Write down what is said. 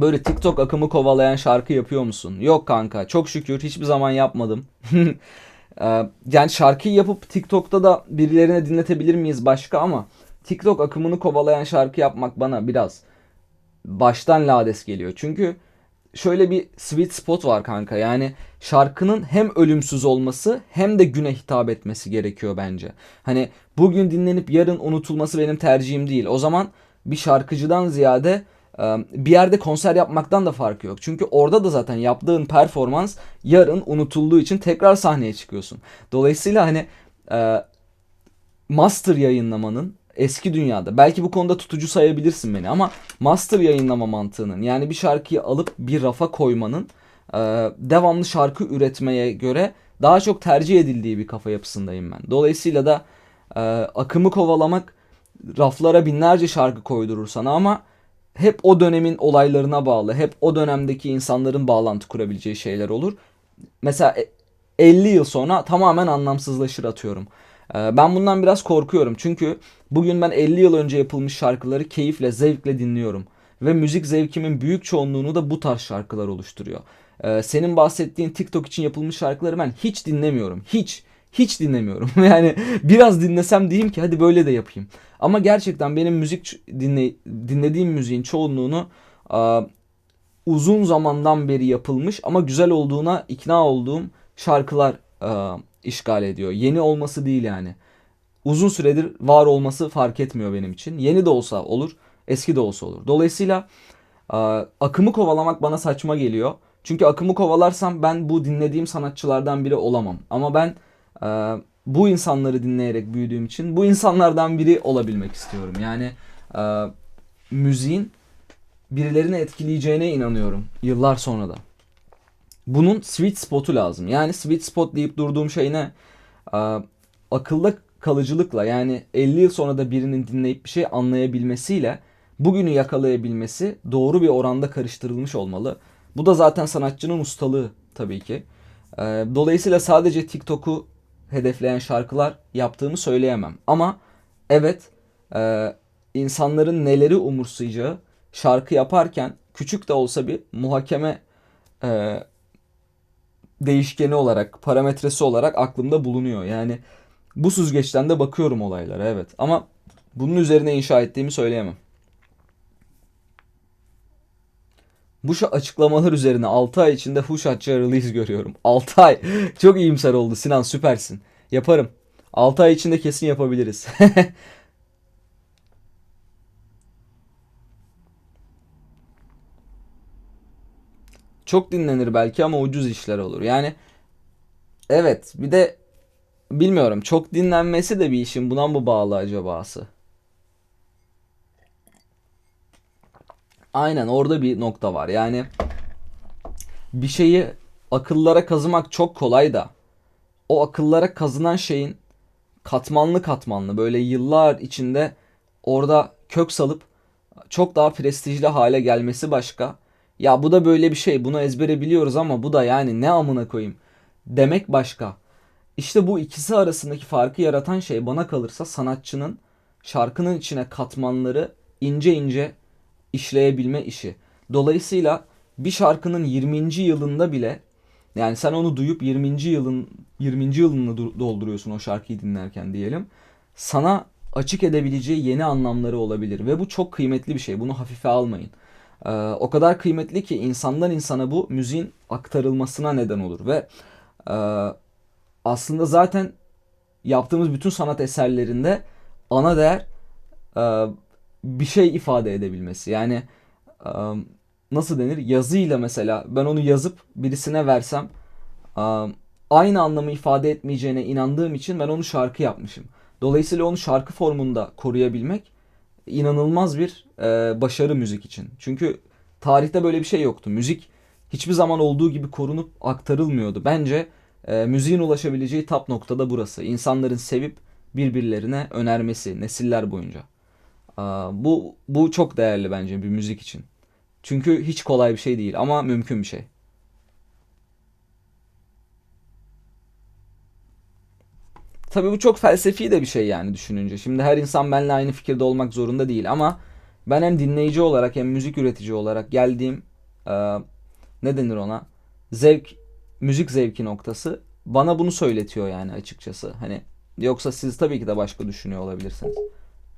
Böyle TikTok akımı kovalayan şarkı yapıyor musun? Yok kanka. Çok şükür hiçbir zaman yapmadım. Ee, yani şarkıyı yapıp TikTok'ta da birilerine dinletebilir miyiz başka ama TikTok akımını kovalayan şarkı yapmak bana biraz baştan lades geliyor. Çünkü şöyle bir sweet spot var kanka. Yani şarkının hem ölümsüz olması hem de güne hitap etmesi gerekiyor bence. Hani bugün dinlenip yarın unutulması benim tercihim değil. O zaman bir şarkıcıdan ziyade bir yerde konser yapmaktan da farkı yok. Çünkü orada da zaten yaptığın performans yarın unutulduğu için tekrar sahneye çıkıyorsun. Dolayısıyla hani master yayınlamanın eski dünyada belki bu konuda tutucu sayabilirsin beni ama master yayınlama mantığının yani bir şarkıyı alıp bir rafa koymanın devamlı şarkı üretmeye göre daha çok tercih edildiği bir kafa yapısındayım ben. Dolayısıyla da akımı kovalamak raflara binlerce şarkı koydurur sana ama hep o dönemin olaylarına bağlı, hep o dönemdeki insanların bağlantı kurabileceği şeyler olur. Mesela e- 50 yıl sonra tamamen anlamsızlaşır atıyorum. Ee, Ben bundan biraz korkuyorum. Çünkü bugün ben 50 yıl önce yapılmış şarkıları keyifle, zevkle dinliyorum. Ve müzik zevkimin büyük çoğunluğunu da bu tarz şarkılar oluşturuyor. Ee, Senin bahsettiğin TikTok için yapılmış şarkıları ben hiç dinlemiyorum. Hiç. Hiç dinlemiyorum. Yani biraz dinlesem diyeyim ki hadi böyle de yapayım. Ama gerçekten benim müzik dinle, dinlediğim müziğin çoğunluğunu aa, uzun zamandan beri yapılmış ama güzel olduğuna ikna olduğum şarkılar aa, işgal ediyor. Yeni olması değil yani. Uzun süredir var olması fark etmiyor benim için. Yeni de olsa olur, eski de olsa olur. Dolayısıyla aa, akımı kovalamak bana saçma geliyor. Çünkü akımı kovalarsam ben bu dinlediğim sanatçılardan biri olamam. Ama ben bu insanları dinleyerek büyüdüğüm için bu insanlardan biri olabilmek istiyorum. Yani aa, müziğin birilerini etkileyeceğine inanıyorum yıllar sonra da. Bunun sweet spot'u lazım. Yani sweet spot deyip durduğum şey ne? Aa, akılda kalıcılıkla yani 50 yıl sonra da birinin dinleyip bir şey anlayabilmesiyle bugünü yakalayabilmesi doğru bir oranda karıştırılmış olmalı. Bu da zaten sanatçının ustalığı tabii ki. Ee, dolayısıyla sadece TikTok'u hedefleyen şarkılar yaptığımı söyleyemem. Ama evet e, insanların neleri umursayacağı şarkı yaparken küçük de olsa bir muhakeme e, değişkeni olarak, parametresi olarak aklımda bulunuyor. Yani bu süzgeçten de bakıyorum olaylara evet. Ama bunun üzerine inşa ettiğimi söyleyemem. Bu şu açıklamalar üzerine 6 ay içinde Huş Atça release görüyorum. 6 ay. Çok iyimser oldu Sinan süpersin. Yaparım. 6 ay içinde kesin yapabiliriz. Çok dinlenir belki ama ucuz işler olur. Yani evet bir de bilmiyorum çok dinlenmesi de bir işin buna mı bağlı acabası? Aynen orada bir nokta var. Yani bir şeyi akıllara kazımak çok kolay da o akıllara kazınan şeyin katmanlı katmanlı böyle yıllar içinde orada kök salıp çok daha prestijli hale gelmesi başka. Ya bu da böyle bir şey. Bunu ezbere biliyoruz ama bu da yani ne amına koyayım demek başka. İşte bu ikisi arasındaki farkı yaratan şey bana kalırsa sanatçının şarkının içine katmanları ince ince işleyebilme işi. Dolayısıyla bir şarkının 20. yılında bile yani sen onu duyup 20. yılın 20. yılını du- dolduruyorsun o şarkıyı dinlerken diyelim. Sana açık edebileceği yeni anlamları olabilir ve bu çok kıymetli bir şey. Bunu hafife almayın. Ee, o kadar kıymetli ki insandan insana bu müziğin aktarılmasına neden olur ve e, aslında zaten yaptığımız bütün sanat eserlerinde ana değer e, bir şey ifade edebilmesi. Yani nasıl denir? Yazıyla mesela ben onu yazıp birisine versem aynı anlamı ifade etmeyeceğine inandığım için ben onu şarkı yapmışım. Dolayısıyla onu şarkı formunda koruyabilmek inanılmaz bir başarı müzik için. Çünkü tarihte böyle bir şey yoktu. Müzik hiçbir zaman olduğu gibi korunup aktarılmıyordu. Bence e, müziğin ulaşabileceği tap noktada burası. İnsanların sevip birbirlerine önermesi nesiller boyunca. Bu bu çok değerli bence bir müzik için. Çünkü hiç kolay bir şey değil ama mümkün bir şey. Tabii bu çok felsefi de bir şey yani düşününce. Şimdi her insan benimle aynı fikirde olmak zorunda değil ama ben hem dinleyici olarak hem müzik üretici olarak geldiğim e, ne denir ona? Zevk, müzik zevki noktası bana bunu söyletiyor yani açıkçası. Hani yoksa siz tabii ki de başka düşünüyor olabilirsiniz.